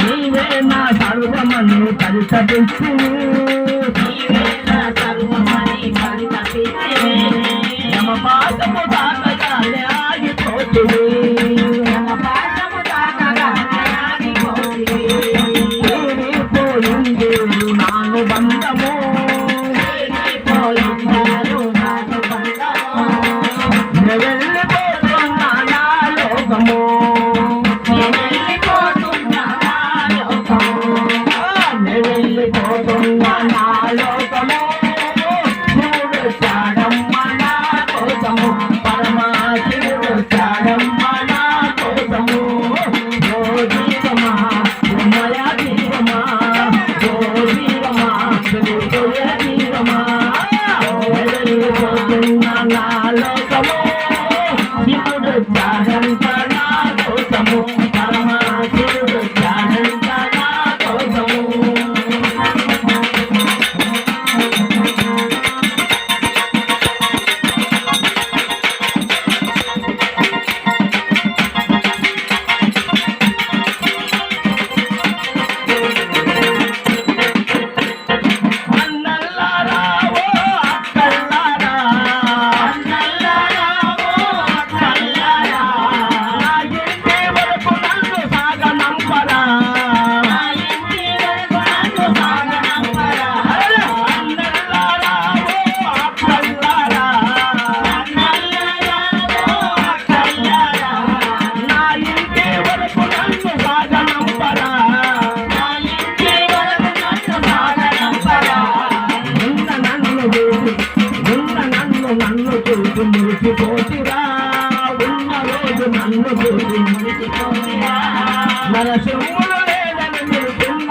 నీవే నా సర్వమని పరిసరిస్తూ Bye, everybody. తెలుసుకుందా మన సిమ్ములు లేదని తెలుసుకున్న